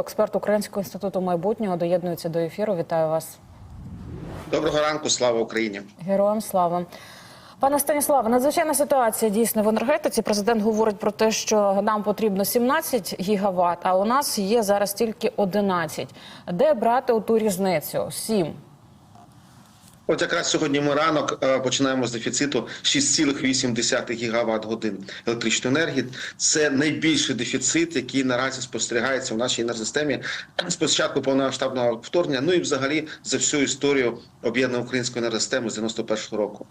Експерт Українського інституту майбутнього доєднується до ефіру. Вітаю вас, Доброго ранку, слава Україні. героям слава. Пане Станіславе, надзвичайна ситуація дійсно в енергетиці. Президент говорить про те, що нам потрібно 17 гігават, а у нас є зараз тільки 11. Де брати оту різницю? 7. От якраз сьогодні ми ранок е, починаємо з дефіциту 6,8 гігават годин електричної енергії. Це найбільший дефіцит, який наразі спостерігається в нашій енергосистемі з початку повномасштабного вторгнення. Ну і взагалі за всю історію об'єднаної української енергосистеми з 91-го року.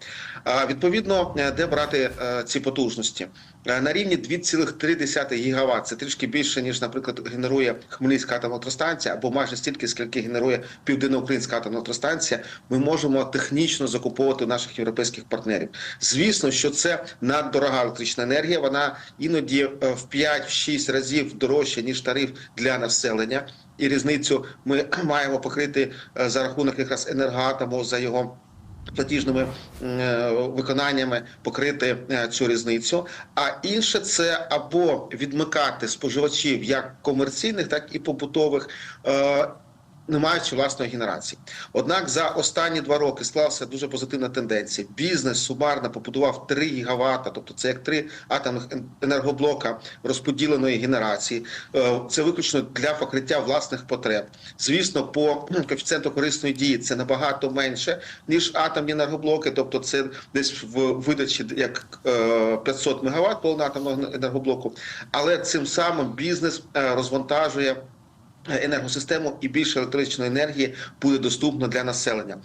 Відповідно, е, де брати е, ці потужності на рівні 2,3 гігават. Це трішки більше ніж, наприклад, генерує Хмельницька атомна електростанція, або майже стільки, скільки генерує Південноукраїнська атомна електростанція. Ми можемо технічно закуповувати у наших європейських партнерів. Звісно, що це наддорога електрична енергія. Вона іноді е, в 5-6 разів дорожча ніж тариф для населення. І різницю ми маємо покрити е, за рахунок якраз енергоатому за його платіжними е, виконаннями покрити е, цю різницю. А інше це або відмикати споживачів як комерційних, так і побутових. Е, Не маючи власної генерації, однак за останні два роки склалася дуже позитивна тенденція. Бізнес сумарно побудував 3 гігавата, тобто це як три атомних енергоблока розподіленої генерації. Е, Це виключно для покриття власних потреб. Звісно, по кхм, коефіцієнту корисної дії це набагато менше ніж атомні енергоблоки, тобто це десь в видачі як е, 500 мегаватт повноатомного енергоблоку. Але цим самим бізнес е, розвантажує енергосистему і більше електричної енергії буде доступно для населення.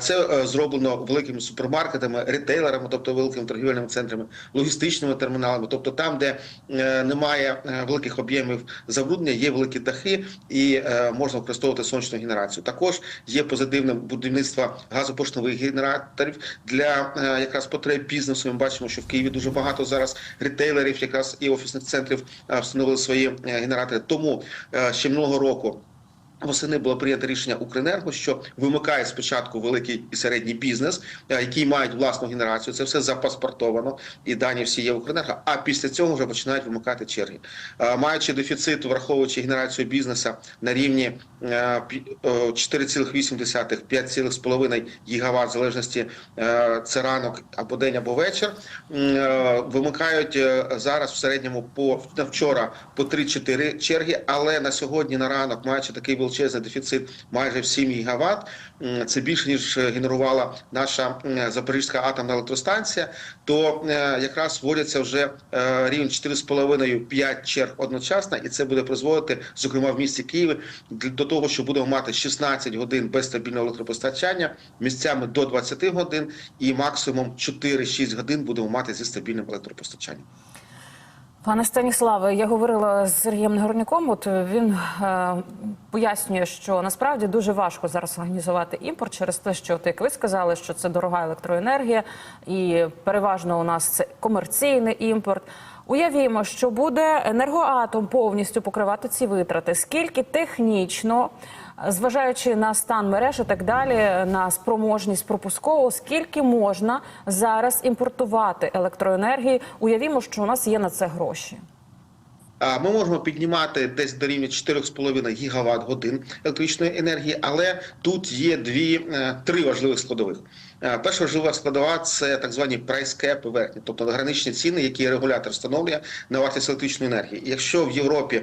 Це е, зроблено великими супермаркетами, ретейлерами, тобто великими торгівельними центрами, логістичними терміналами. Тобто там, де е, немає е, великих об'ємів забруднення, є великі дахи і можна використовувати сонячну генерацію. Також є позитивним будівництво газопоршневих генераторів для якраз потреб бізнесу. Ми бачимо, що в Києві дуже багато зараз ретейлерів, якраз і офісних центрів встановили свої генератори. Тому ще минулого року року. Восени було прийнято рішення Укренерго, що вимикає спочатку великий і середній бізнес, е, які мають власну генерацію. Це все запаспортовано, і дані всі є в Укренерго. А після цього вже починають вимикати черги, Е, маючи дефіцит, враховуючи генерацію бізнесу на рівні е, пі- е, 4,8 5,5 гігават, в залежності це ранок або день, або вечір. Вимикають зараз в середньому по вчора по 3-4 черги, але на сьогодні на ранок, маючи такий величезний дефіцит, майже в 7 гігават, це більше ніж генерувала наша Запорізька атомна електростанція. То е, якраз вводяться вже е, рівень 4,5-5 черг одночасно, і це буде призводити, зокрема в місті Києві, до того, що будемо мати 16 годин без стабільного електропостачання, місцями до 20 годин, і максимум 4-6 годин будемо мати зі стабільним електропостачанням. Пане Станіславе, я говорила з Сергієм Нагорняком. От він е, пояснює, що насправді дуже важко зараз організувати імпорт через те, що от як ви сказали, що це дорога електроенергія, і переважно у нас це комерційний імпорт. Уявімо, що буде енергоатом повністю покривати ці витрати. Скільки технічно, зважаючи на стан мереж і так далі, на спроможність пропускову, скільки можна зараз імпортувати електроенергії? Уявімо, що у нас є на це гроші. Ми можемо піднімати десь до рівня 4,5 гігават годин електричної енергії, але тут є дві е, три важливих складових. Е, Перша важлива складова це так звані прайскепи верхні, тобто граничні ціни, які регулятор встановлює на вартість електричної енергії. Якщо в Європі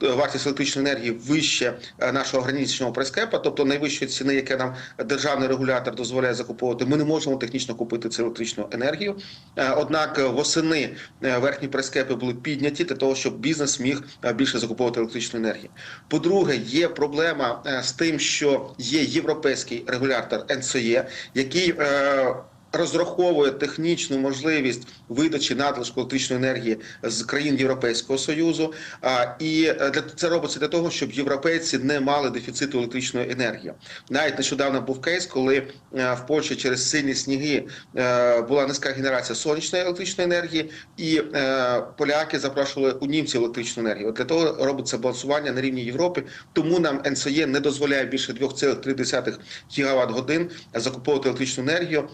вартість електричної енергії вище е, нашого граничного прайскепа, тобто найвищої ціни, яке нам державний регулятор дозволяє закуповувати, ми не можемо технічно купити цю електричну енергію. Е, Однак восени верхні прайскепи були підняті для того, щоб бізнес міг більше закуповувати електричну енергію. По-друге, є проблема з тим, що є європейський регулятор НСОЄ, який е, розраховує технічну можливість видачі надлишку електричної енергії з країн Європейського союзу. І е, це робиться для того, щоб європейці не мали дефіциту електричної енергії. Навіть нещодавно був кейс, коли е, в Польщі через сильні сніги е, була низька генерація сонячної електричної енергії, і поляки запрошували у німців електричну енергію. Для того робиться балансування на рівні Європи. Тому нам НСЄ не дозволяє більше 2,3 гігават годин закуповувати електричну енергію.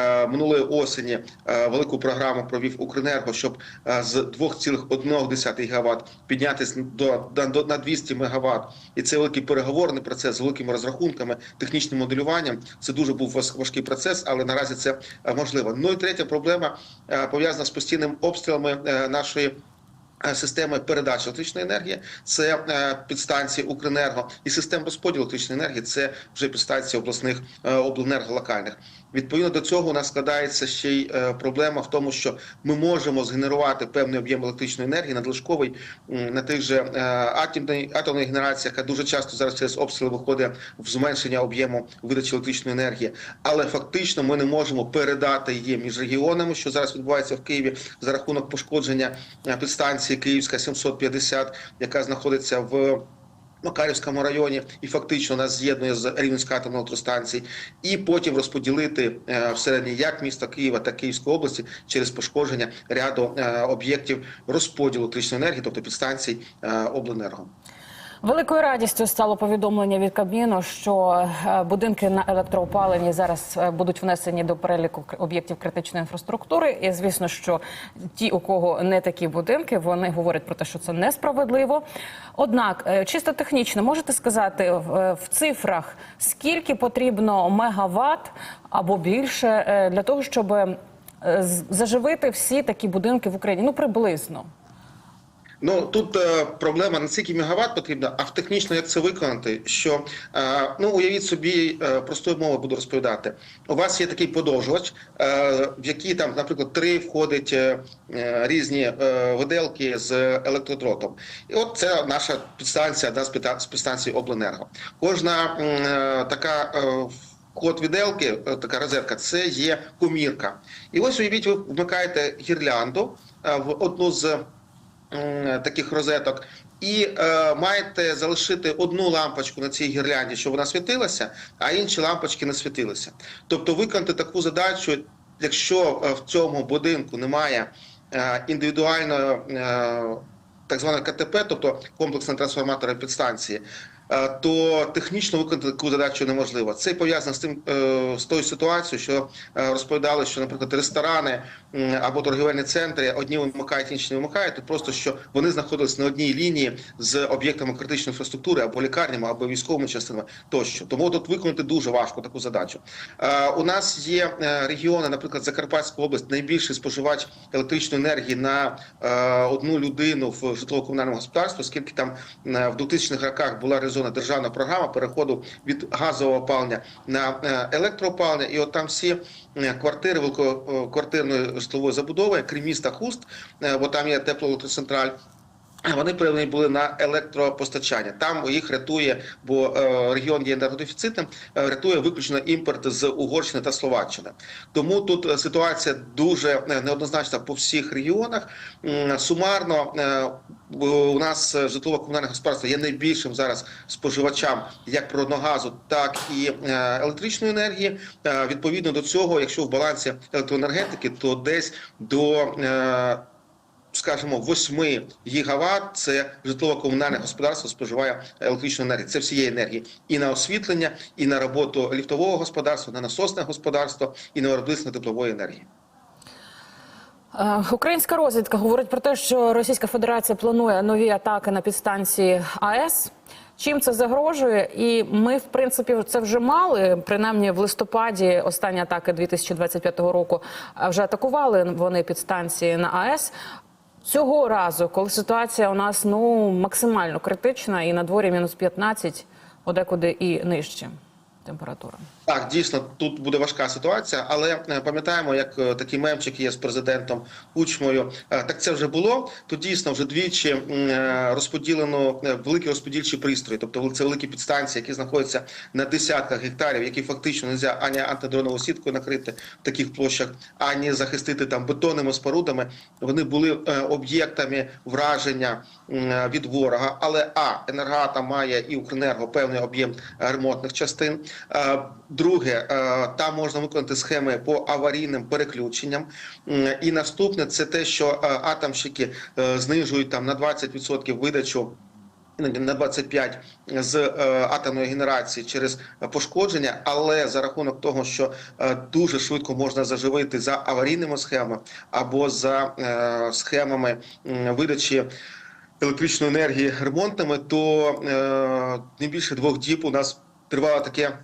Е, минулої осені е, велику програму провів Укренерго, щоб е, з 2,1 ГВт піднятися до, до на 200 МВт. І це великий переговорний процес з великими розрахунками, технічним моделюванням. Це дуже був важ- важкий процес, але наразі це можливо. Ну і третя проблема пов'язана з постійними обстрілами нашої. Системи передачі електричної енергії це підстанції Укренерго і система розподілу електричної енергії це вже підстанції обласних обленерго локальних. Відповідно до цього у нас складається ще й е, проблема в тому, що ми можемо згенерувати певний об'єм електричної енергії надлишковий на тих же е, атомної атомної генерації, яка дуже часто зараз через обстріли виходить в зменшення об'єму видачі електричної енергії. Але фактично ми не можемо передати її між регіонами, що зараз відбувається в Києві за рахунок пошкодження е, підстанції Київська 750, яка знаходиться в Макарівському районі і фактично нас з'єднує з Рівненська атомною електростанції, і потім розподілити е, всередині як міста Києва, так і Київської області через пошкодження ряду е, об'єктів розподілу електричної енергії, тобто підстанцій е, обленерго. Великою радістю стало повідомлення від Кабміну, що е, будинки на електроопаленні зараз е, будуть внесені до переліку об'єктів критичної інфраструктури. І звісно, що ті, у кого не такі будинки, вони говорять про те, що це несправедливо. Однак, е, чисто технічно, можете сказати в, цифрах, скільки потрібно мегаватт або більше для того, щоб заживити всі такі будинки в Україні? Ну приблизно. Ну тут е, проблема не стільки мегаватт потрібно, а в технічно як це виконати. Що е, ну уявіть собі, е, простою мовою буду розповідати. У вас є такий подовжувач, е, в який там, наприклад, три входить е, е, різні е, виделки з електродротом. І от це наша підстанція, одна з підстанцій обленерго. Кожна е, така. е, Код віделки, е, така розетка, це є комірка. І ось уявіть, ви вмикаєте гірлянду е, в одну з таких розеток, і е, маєте залишити одну лампочку на цій гірлянді, щоб вона світилася, а інші лампочки не світилися. Тобто виконати таку задачу, якщо е, в цьому будинку немає е, індивідуальної е, так званого КТП, тобто комплексного трансформатора підстанції. Е, То технічно виконати таку задачу неможливо. Це пов'язано з тим е, з тою ситуацією, що е, розповідали, що, наприклад, ресторани або торгівельні центри одні вимикають, інші не вимикають. Тут просто що вони знаходились на одній лінії з об'єктами критичної інфраструктури або лікарнями, або військовими частинами тощо. Тому тут виконати дуже важко таку задачу. У нас є регіони, наприклад, Закарпатська область, найбільший споживач електричної енергії на одну людину в житлово-комунальному господарстві, оскільки там в 2000-х роках була реалізована державна програма переходу від газового опалення на е, електроопалення, і от там всі е, квартири великоквартирної житлової забудови, крім міста Хуст, е, бо там є теплоелектроцентраль. Вони переведені були на електропостачання. Там їх рятує, бо е, регіон є енергодефіцитним, е, рятує виключно імпорт з Угорщини та Словаччини. Тому тут е, ситуація дуже неоднозначна по всіх регіонах. Сумарно у нас житлово-комунальне господарство є найбільшим зараз споживачам як природного так і електричної енергії. Відповідно до цього, якщо в балансі електроенергетики, то десь до скажімо, 8 гігават це житлово-комунальне господарство споживає електричну енергію. Це всієї енергії і на освітлення, і на роботу ліфтового господарства, на насосне господарство, і на виробництво теплової енергії. Е, Українська розвідка говорить про те, що Російська Федерація планує нові атаки на підстанції АЕС. Чим це загрожує? І ми, в принципі, це вже мали. Принаймні в листопаді останні атаки 2025 року е, вже атакували вони підстанції на АЕС. Цього разу, коли ситуація у нас ну максимально критична, і на дворі мінус 15, одекуди і нижче температура. Так, дійсно, тут буде важка ситуація, але е, пам'ятаємо, як е, такий мемчик є з президентом Кучмою. Е, Так це вже було. То дійсно вже двічі розподілено великі розподільчі пристрої, тобто це великі підстанції, які знаходяться на десятках гектарів, які фактично не можна ані антидроновою сіткою накрити в таких площах, ані захистити там бетонними спорудами. Вони були об'єктами враження від ворога. Але а енергоатом має і Укренерго певний об'єм ремонтних частин. Е, Друге, е, там можна виконати схеми по аварійним переключенням. І наступне це те, що е, атомщики знижують там на 20% видачу на 25 з атомної генерації через пошкодження, але за рахунок того, що дуже швидко можна заживити за аварійними схемами або за схемами видачі електричної енергії ремонтами, то не більше двох діб у нас тривало таке.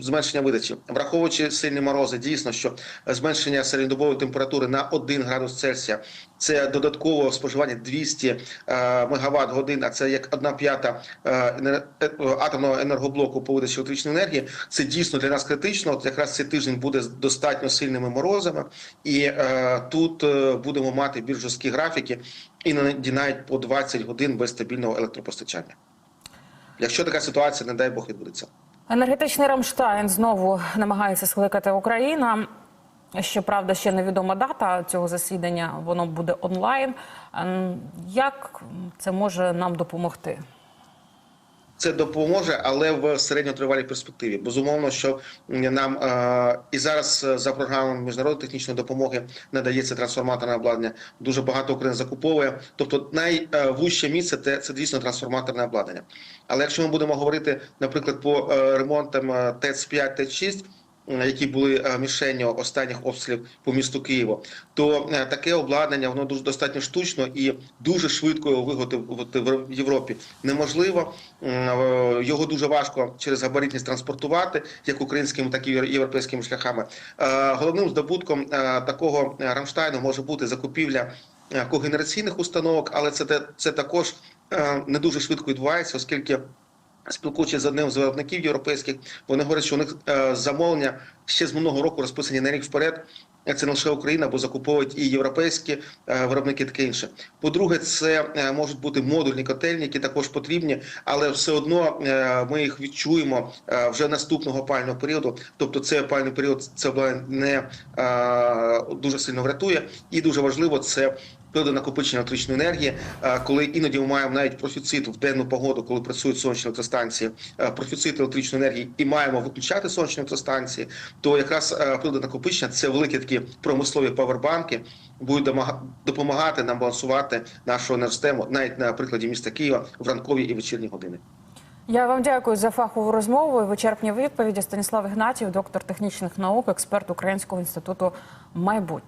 Зменшення видачі, враховуючи сильні морози, дійсно, що зменшення середньодобової температури на 1 градус Цельсія це додатково споживання 200 е, мегаватт годин, а це як одна п'ята е, е, атомного енергоблоку по видачі електричної енергії. Це дійсно для нас критично. От якраз цей тиждень буде з достатньо сильними морозами, і тут будемо мати більш жорсткі графіки, іноді навіть по 20 годин без стабільного електропостачання. Якщо така ситуація, не дай Бог відбудеться. Енергетичний Рамштайн знову намагається скликати Україна. Щоправда, ще невідома дата цього засідання. Воно буде онлайн. Ем, Як це може нам допомогти? Це допоможе, але в середньотривалій перспективі. Безумовно, що нам е, і зараз е, за програмами міжнародної технічної допомоги надається трансформаторне обладнання. Дуже багато Україна закуповує. Тобто найвужче місце це, це дійсно трансформаторне обладнання. Але якщо ми будемо говорити, наприклад, по е, ремонтам е, ТЕЦ 5 ТЕЦ 6 е, які були е, мішенню останніх обстрілів по місту Києву, то е, таке обладнання воно дуже достатньо штучно і дуже швидко його виготовити в Європі неможливо. Е, Його дуже важко через габаритність транспортувати, як українськими, так і європейськими шляхами. Е, Головним здобутком е, такого е, Рамштайну може бути закупівля е, когенераційних установок, але це це також е, не дуже швидко відбувається, оскільки. Спілкуючись з одним з виробників європейських, вони говорять, що у них е, замовлення ще з минулого року розписані на рік вперед. Це не лише Україна, бо закуповують і європейські е, виробники, таке інше. По-друге, це е, можуть бути модульні котельні, які також потрібні, але все одно ми їх відчуємо вже наступного опального періоду. Тобто, цей опальний період це не дуже сильно врятує, і дуже важливо це періоди накопичення електричної енергії, е, коли іноді ми маємо навіть профіцит в денну погоду, коли працюють сонячні електростанції, е, профіцит електричної енергії, і маємо виключати сонячні електростанції, то якраз е, накопичення це великі такі промислові павербанки будуть допомагати нам балансувати нашу енергосистему навіть на прикладі міста Києва в ранкові і вечірні години. Я вам дякую за фахову розмову і вичерпні відповіді. Станіслав Ігнатів, доктор технічних наук, експерт Українського інституту майбутнього.